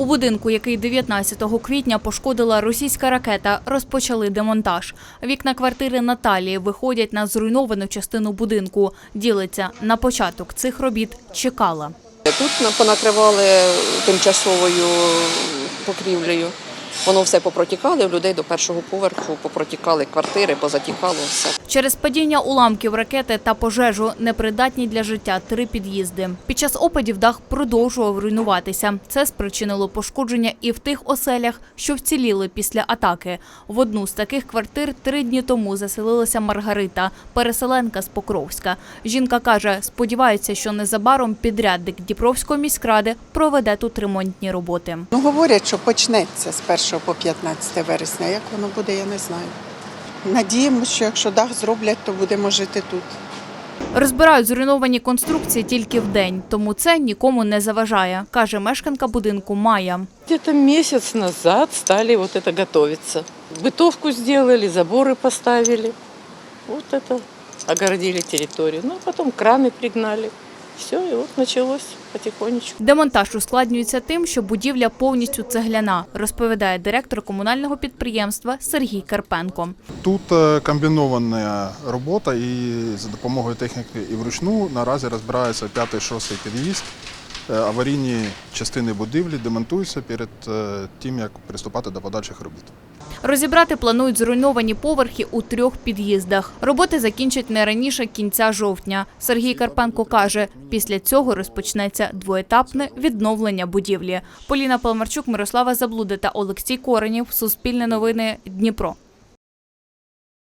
У будинку, який 19 квітня пошкодила російська ракета, розпочали демонтаж. Вікна квартири Наталії виходять на зруйновану частину будинку. Ділиться на початок цих робіт чекала. Тут на- понакривали тимчасовою покрівлею. Воно все попротікало, в людей до першого поверху попротікали квартири, позатікало все. Через падіння уламків ракети та пожежу непридатні для життя три під'їзди. Під час опадів дах продовжував руйнуватися. Це спричинило пошкодження і в тих оселях, що вціліли після атаки. В одну з таких квартир три дні тому заселилася Маргарита, переселенка з Покровська. Жінка каже, сподівається, що незабаром підрядник Дніпровської міськради проведе тут ремонтні роботи. Ну, говорять, що почнеться з 1 по 15 вересня. Як воно буде, я не знаю. Надіємося, що якщо дах зроблять, то будемо жити тут. Розбирають зруйновані конструкції тільки вдень, тому це нікому не заважає, каже мешканка будинку Майя. Где-то месяц назад стали вот это готовиться. Бытовку сделали, заборы поставили. Вот это огородили территорию. Ну, а потом краны пригнали. Все, і от почалось потихонечку. Демонтаж ускладнюється тим, що будівля повністю цегляна, розповідає директор комунального підприємства Сергій Карпенко. Тут е, комбінована робота і за допомогою техніки і вручну наразі розбирається п'ятий шостий під'їзд. Е, Аварійні частини будівлі демонтуються перед е, тим, як приступати до подальших робіт. Розібрати планують зруйновані поверхи у трьох під'їздах. Роботи закінчать не раніше кінця жовтня. Сергій Карпенко каже, після цього розпочнеться двоетапне відновлення будівлі. Поліна Паламарчук, Мирослава Заблуда та Олексій Коренів. Суспільне новини Дніпро.